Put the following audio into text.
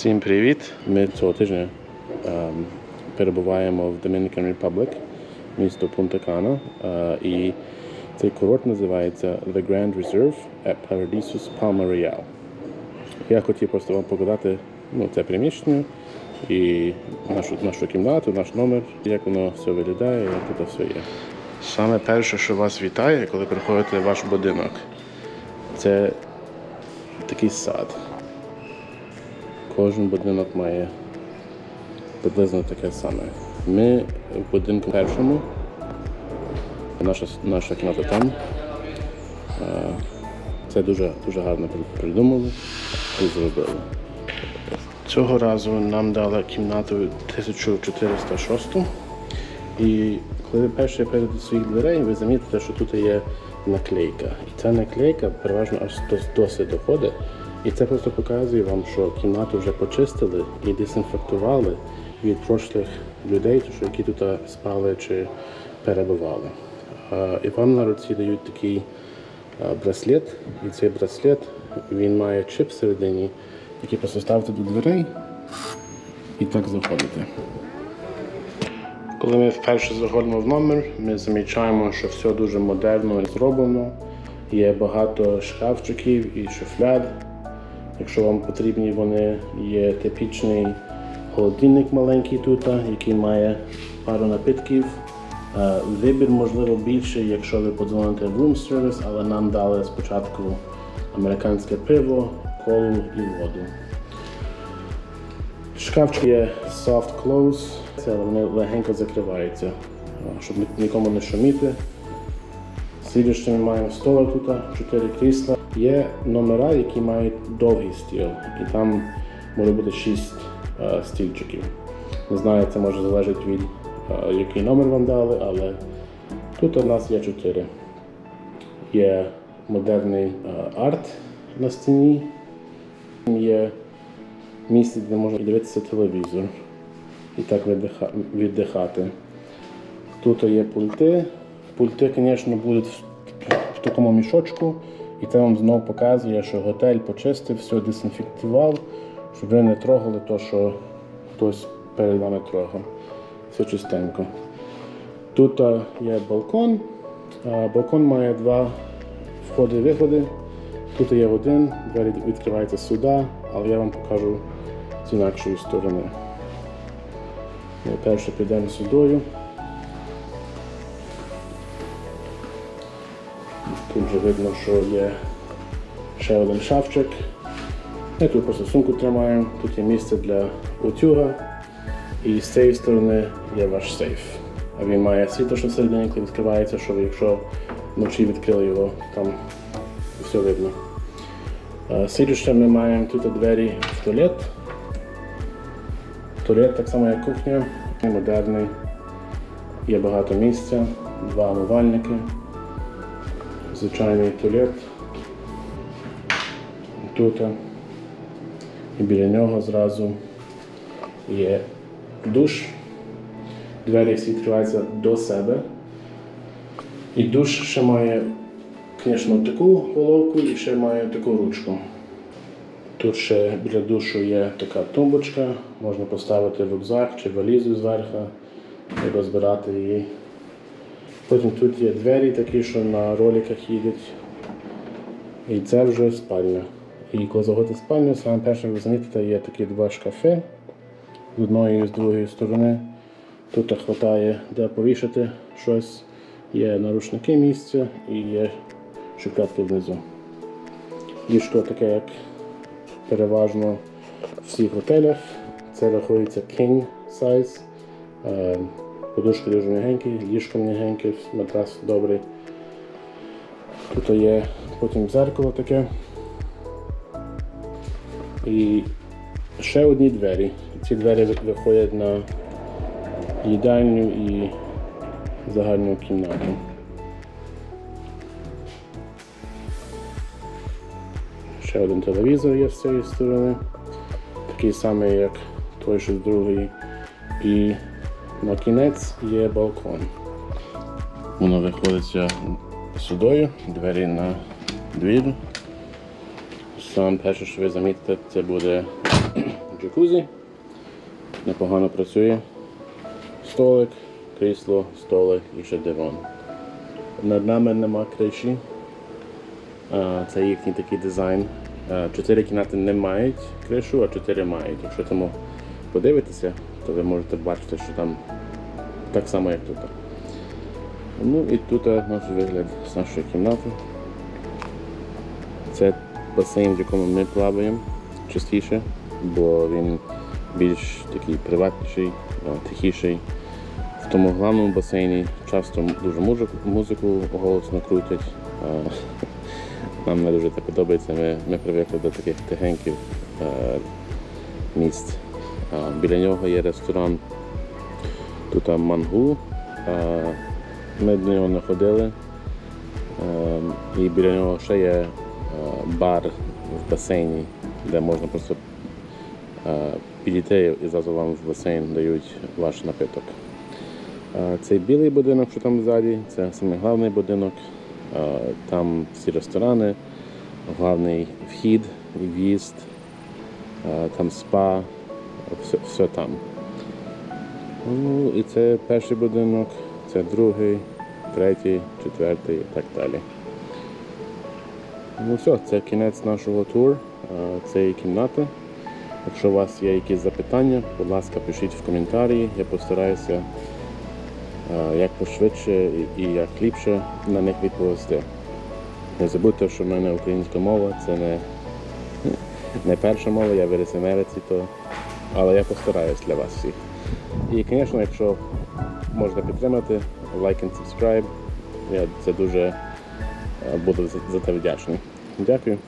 Всім привіт! Ми цього тижня ем, перебуваємо в Dominican Republic, місто Пунта Кана. Е, і цей курорт називається The Grand Reserve at Paradisus Palma Real. Я хотів просто вам показати ну, це приміщення і нашу, нашу кімнату, наш номер, як воно все виглядає, як тут все є. Саме перше, що вас вітає, коли приходите в ваш будинок, це такий сад. Кожен будинок має приблизно таке саме. Ми в будинку першому, наша, наша кімната там. Е, Це дуже, дуже гарно придумали і зробили. Цього разу нам дали кімнату 1406. І коли ви перше перейдете до своїх дверей, ви замітите, що тут є наклейка. І ця наклейка переважно аж дос- досі доходить. І це просто показує вам, що кімнату вже почистили і дезінфектували від прошлих людей, які тут спали чи перебували. І вам на руці дають такий браслет, і цей браслет він має чип всередині, який просто ставите до дверей і так заходите. Коли ми вперше заходимо в номер, ми замічаємо, що все дуже модерно зроблено. Є багато шкафчиків і шуфляд. Якщо вам потрібні вони, є типічний холодильник маленький тут, який має пару напитків. Е, Вибір можливо більший, якщо ви подзвоните в room service, але нам дали спочатку американське пиво, колу і воду. Шкафчик є soft close, це вони легенько закриваються, щоб нікому не шуміти. Слідуючи ми маємо столик тут, чотири крісла. Є номера, які мають довгий стіл, і там може бути шість е, стільчиків. Не знаю, це може залежати від е, який номер вам дали, але тут у нас є чотири. Є модерний е, арт на стіні, є місце, де можна дивитися телевізор і так віддихати. Тут є пульти. Пульти, звісно, будуть в такому мішочку, і це вам знову показує, що готель почистив, все дезінфектував, щоб ви не трогали те, що хтось перед вами трогав. Все чистенько. Тут є балкон. А, балкон має два входи і виходи. Тут є один, двері відкриваються сюди, але я вам покажу з інакшої сторони. Ми перше підемо сюдою. Тут вже видно, що є ще один шафчик. Ми тут просто сумку тримаємо, тут є місце для утюга. І з цієї сторони є ваш сейф. А він має світло, що всередині, коли відкривається, щоб якщо вночі відкрили його, там все видно. Е, Слідуюче ми маємо тут двері в туалет. Туалет так само як кухня, модерний. Є багато місця, два умивальники, звичайний туалет. Тут і біля нього зразу є душ. Двері всі відкриваються до себе. І душ ще має, звісно, таку головку і ще має таку ручку. Тут ще біля душу є така тумбочка, можна поставити рюкзак чи валізу зверху і розбирати її. Потім тут є двері такі, що на роликах їдуть. І це вже спальня. І коли заходите в спальню, саме перше ви замітите, є такі два шкафи з одної і з другої сторони. Тут вистачає де повішати щось, є нарушники місця і є шухлядки внизу. Ліжко таке, як переважно в всіх готелях. Це рахується king size. Подушки дуже м'ягенькі, ліжко м'ягеньке, матрас добрий. Тут є потім зеркало таке. І ще одні двері. Ці двері виходять на їдальню і загальну кімнату. Ще один телевізор є з цієї сторони, такий самий, як той, що з другої. І на кінець є балкон. Воно виходить сюди, двері на двір. Сам перше, що ви замітите, це буде джакузі. Непогано працює. Столик, крісло, столик і ще диван. Над нами нема криші. Це їхній такий дизайн. Чотири кімнати не мають кришу, а чотири мають. Якщо тому подивитися, то ви можете бачити, що там так само, як тут. Ну і тут наш вигляд з нашої кімнати. Це басейн, в якому ми плаваємо частіше, бо він більш такий приватніший, тихіший. В тому головному басейні часто дуже музику, голосно крутять. Нам не дуже це подобається. Ми, ми привикли до таких тихеньких місць. Біля нього є ресторан. Тут мангу. Ми до нього не ходили. І біля нього ще є бар в басейні, де можна просто підійти і зразу вам в басейн дають ваш напиток. Цей білий будинок, що там ззаді, це саме головний будинок. Там всі ресторани, головний вхід в'їзд, там спа, все, все там. Ну і це перший будинок, це другий, третій, четвертий і так далі. Ну все, це кінець нашого туру е, цієї кімнати. Якщо у вас є якісь запитання, будь ласка, пишіть в коментарі. Я постараюся е, як пошвидше і як ліпше на них відповісти. Не забудьте, що в мене українська мова це не, не перша мова, я виріс в Америці, то... але я постараюсь для вас всіх. І, звісно, якщо можна підтримати, лайк і subscribe, я це дуже е, буду за- це вдячний. Дякую.